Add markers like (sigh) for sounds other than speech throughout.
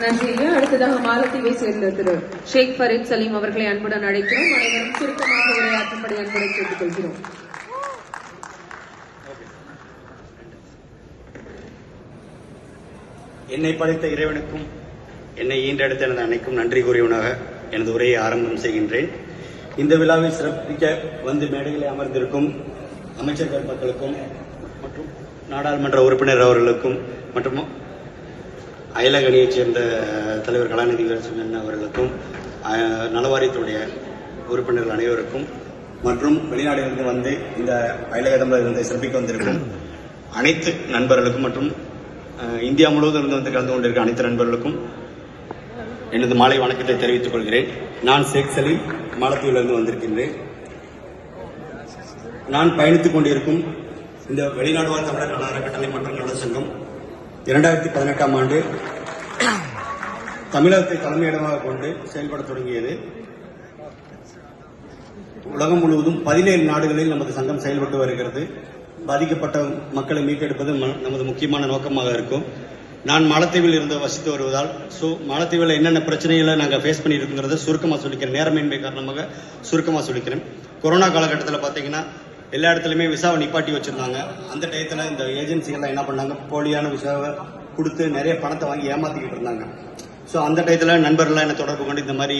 நன்றிங்க. அடுத்ததாக மாலத்தீவை சேர்ந்த திரு ஷேக் ஃபரீத் சலீம் அவர்களை அன்புடன் அழைக்கிறோம். அனைவரும் சுருக்கமாக உரையாற்றும்படி அன்புடன் கேட்டுக்கொள்கிறோம். என்னை படைத்த இறைவனுக்கும் என்னை ஈன்றெடுத்த எனது அன்னைக்கும் நன்றி கூறியவனாக எனது உரையை ஆரம்பம் செய்கின்றேன். இந்த விழாவை சிறப்பிக்க வந்து மேடையில் அமர்ந்திருக்கும் அமைச்சர் பெருமக்களுக்கும் மற்றும் நாடாளுமன்ற உறுப்பினர் அவர்களுக்கும் மற்றும் அயலகணியைச் சேர்ந்த தலைவர் கலாநிதி வீரசிங்கன் அவர்களுக்கும் நலவாரியத்துடைய உறுப்பினர்கள் அனைவருக்கும் மற்றும் வெளிநாடுகளிலிருந்து வந்து இந்த அயலகத்தில் இருந்து சிறப்பிக்க வந்திருக்கும் அனைத்து நண்பர்களுக்கும் மற்றும் இந்தியா முழுவதும் இருந்து வந்து கலந்து கொண்டிருக்க அனைத்து நண்பர்களுக்கும் எனது மாலை வணக்கத்தை தெரிவித்துக் கொள்கிறேன். நான் ஷேக் சலீம் மாலத்தீவிலிருந்து வந்திருக்கின்றேன். நான் பயணித்துக் கொண்டிருக்கும் இந்த வெளிநாடு வாழ் தமிழர் நல அறக்கட்டளை மற்றும் நல சங்கம் இரண்டாயிரத்தி பதினெட்டாம் ஆண்டு (coughs) தமிழகத்தை தலைமையிடமாக கொண்டு செயல்பட தொடங்கியது. உலகம் முழுவதும் பதினேழு நாடுகளில் நமது சங்கம் செயல்பட்டு வருகிறது. பாதிக்கப்பட்ட மக்களை மீட்டெடுப்பது நமது முக்கியமான நோக்கமாக இருக்கும். நான் மாலத்தீவில் இருந்து வசித்து வருவதால் ஸோ மாலத்தீவில் என்னென்ன பிரச்சனைகளை நாங்கள் ஃபேஸ் பண்ணியிருக்கிறத சுருக்கமாக சொல்லிக்கிறேன். நேரமின்மை காரணமாக சுருக்கமாக சொல்லிக்கிறேன். கொரோனா காலகட்டத்தில் பார்த்தீங்கன்னா எல்லா இடத்துலையுமே விசாவை நிப்பாட்டி வச்சுருந்தாங்க. அந்த டயத்தில் இந்த ஏஜென்சிகள்லாம் என்ன பண்ணாங்க? போலியான விசாவை கொடுத்து நிறைய பணத்தை வாங்கி ஏமாத்திக்கிட்டு இருந்தாங்க. ஸோ அந்த டயத்தில் நண்பர்கள்லாம் என்ன தொடர்பு கொண்டு இந்த மாதிரி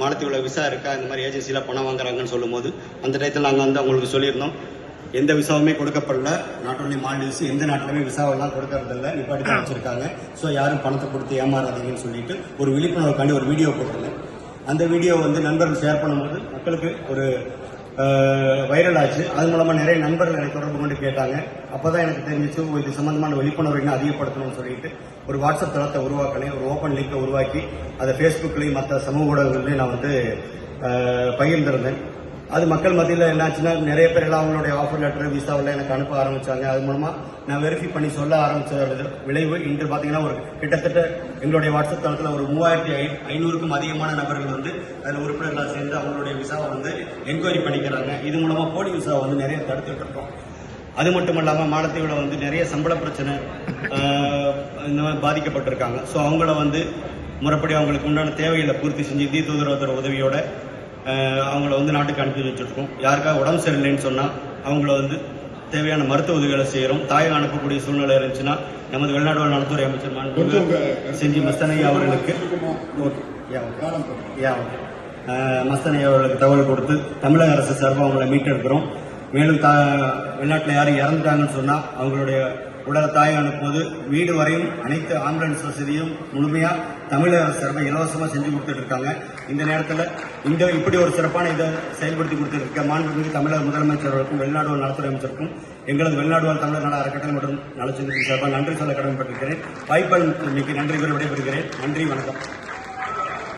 மாலத்தீவில் விசா இருக்கா இந்த மாதிரி ஏஜென்சியில் பணம் வாங்குறாங்கன்னு சொல்லும்போது அந்த டயத்தில் நாங்கள் வந்து அவங்களுக்கு சொல்லியிருந்தோம். எந்த விசாவுமே கொடுக்கப்படல. நாட் ஒன்லி மால்டீவ்ஸ் எந்த நாட்டிலுமே விசாவெல்லாம் கொடுக்கறதில்ல. நிப்பாட்டி தான் வச்சுருக்காங்க. ஸோ யாரும் பணத்தை கொடுத்து ஏமாறாதீங்கன்னு சொல்லிட்டு ஒரு விழிப்புணர்வுக்காண்டி ஒரு வீடியோ போட்டிருந்தேன். அந்த வீடியோ வந்து நண்பர்கள் ஷேர் பண்ணும்போது மக்களுக்கு ஒரு வைரல் ஆச்சு. அது மூலமா நிறைய நண்பர்கள் எனக்கு தொடர்பு கொண்டு கேட்டாங்க. அப்பதான் எனக்கு தெரிஞ்சிச்சு இது சம்பந்தமான விழிப்புணர்வு இன்னும் அதிகப்படுத்தணும்னு சொல்லிட்டு ஒரு வாட்ஸ்அப் தளத்தை உருவாக்கினேன். ஒரு ஓப்பன் லிங்கை உருவாக்கி அதை ஃபேஸ்புக்லையும் மற்ற சமூக ஊடகங்கள்லையும் நான் வந்து பகிர்ந்திருந்தேன். அது மக்கள் மத்தியில் என்னாச்சுன்னா நிறைய பேர் எல்லாம் அவங்களுடைய ஆஃபர் லெட்டர் விசாவில் எனக்கு அனுப்ப ஆரம்பிச்சாங்க. அது மூலமா நான் வெரிஃபை பண்ணி சொல்ல ஆரம்பித்த விளைவு. இன்று பார்த்தீங்கன்னா ஒரு கிட்டத்தட்ட எங்களுடைய வாட்ஸ்அப் தளத்தில் ஒரு மூவாயிரத்தி ஐ ஐநூறுக்கும் அதிகமான நபர்கள் வந்து அதில் உறுப்பினர்களாக சேர்ந்து அவங்களுடைய விசாவை வந்து என்கொயரி பண்ணிக்கிறாங்க. இது மூலமா போலி விசாவை வந்து நிறைய தடுத்துட்டு இருக்கோம். அது மட்டும் இல்லாமல் மாலத்தீவில் வந்து நிறைய சம்பள பிரச்சனை இந்த மாதிரி பாதிக்கப்பட்டிருக்காங்க. ஸோ அவங்கள வந்து முறைப்படி அவங்களுக்கு உண்டான தேவைகளை பூர்த்தி செஞ்சு இந்திய தூதரகத்தோட உதவியோட அவங்கள வந்து நாட்டுக்கு அனுப்பி வச்சிருக்கோம். யாருக்காக உடம்பு சரியில்லைன்னு சொன்னால் அவங்கள வந்து தேவையான மருத்துவ உதவிகளை செய்கிறோம் தாயகம் அனுப்பக்கூடிய சூழ்நிலை இருந்துச்சுன்னா நமது வெளிநாடு நலத்துறை அமைச்சர் மாண்புமிகு செஞ்சி மஸ்தனையா அவர்களுக்கு okay. Yeah okay yeah okay. Ah மஸ்தனை அவர்களுக்கு தகவல் கொடுத்து தமிழக அரசு சார்பாக அவங்களை மீட்டெடுக்கிறோம். மேலும் தா வெளிநாட்டில் யாரும் இறந்துட்டாங்கன்னு சொன்னால் அவங்களுடைய உடல் தாயம் அனுப்புவது வீடு வரையும் அனைத்து ஆம்புலன்ஸ் வசதியும் முழுமையாக தமிழக அரசு இலவசமாக செஞ்சு கொடுத்துட்டு இருக்காங்க இந்த நேரத்தில் இந்த இப்படி ஒரு சிறப்பான இதை செயல்படுத்தி கொடுத்துருக்க மாண்புமிகு தமிழக முதலமைச்சர்களுக்கும் வெளிநாடு வாழ் நலத்துறை அமைச்சருக்கும் எங்களது வெளிநாடு வாழ் தமிழர் நல அறக்கட்டளை மற்றும் நலச்சங்கத்தின் சார்பாக நன்றி சொல்ல கடமைப்பட்டிருக்கிறேன். வாய்ப்பாளர்களுக்கு நன்றி கூறி விடைபெறுகிறேன். நன்றி வணக்கம்.